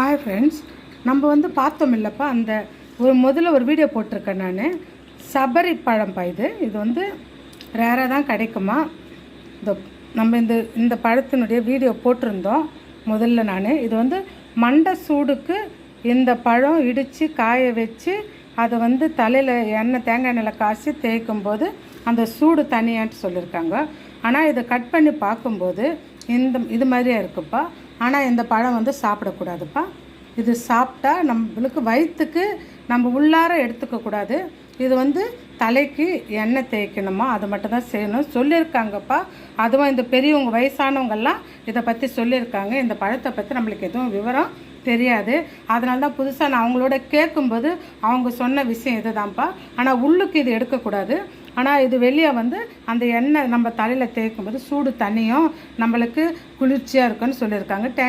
Hi friends நம்ம வந்து பார்த்தோம் இல்லைப்பா அந்த ஒரு முதல்ல ஒரு வீடியோ போட்டிருக்கேன் நான். சபரி பழம்ப்பா இது. இது வந்து ரேராக தான் கிடைக்குமா? இந்த நம்ம இந்த இந்த பழத்தினுடைய வீடியோ போட்டிருந்தோம் முதல்ல நான். இது வந்து மண்டை சூடுக்கு இந்த பழம் இடித்து காய வச்சு அதை வந்து தலையில் எண்ணெய் தேங்காய் எண்ணெயில் காய்ச்சி தேய்க்கும் போது அந்த சூடு தனியான்ட்டு சொல்லியிருக்காங்க ஆனால் இதை கட் பண்ணி பார்க்கும்போது இந்த இது மாதிரியே இருக்குப்பா. ஆனால் இந்த பழம் வந்து சாப்பிடக்கூடாதுப்பா. இது சாப்பிட்டா நம்மளுக்கு வயிற்றுக்கு நம்ம உள்ளார எடுத்துக்கக்கூடாது இது வந்து தலைக்கு எண்ணெய் தேய்க்கணுமா? அது மட்டும் தான் செய்யணும். சொல்லியிருக்காங்கப்பா. அதுவும் இந்த பெரியவங்க வயசானவங்கெல்லாம் இதை பற்றி சொல்லியிருக்காங்க. இந்த பழத்தை பற்றி நம்மளுக்கு எதுவும் விவரம் தெரியாது. அதனால தான் புதுசாக நான் அவங்களோட கேட்கும்போது அவங்க சொன்ன விஷயம் இதுதான்ப்பா. ஆனால் உள்ளுக்கு இது எடுக்கக்கூடாது. ஆனால் இது வெளியே வந்து அந்த எண்ணெய் நம்ம தலையில் தேய்க்கும்போது சூடு தண்ணியும் நம்மளுக்கு குளிர்ச்சியாக இருக்குன்னு சொல்லியிருக்காங்க.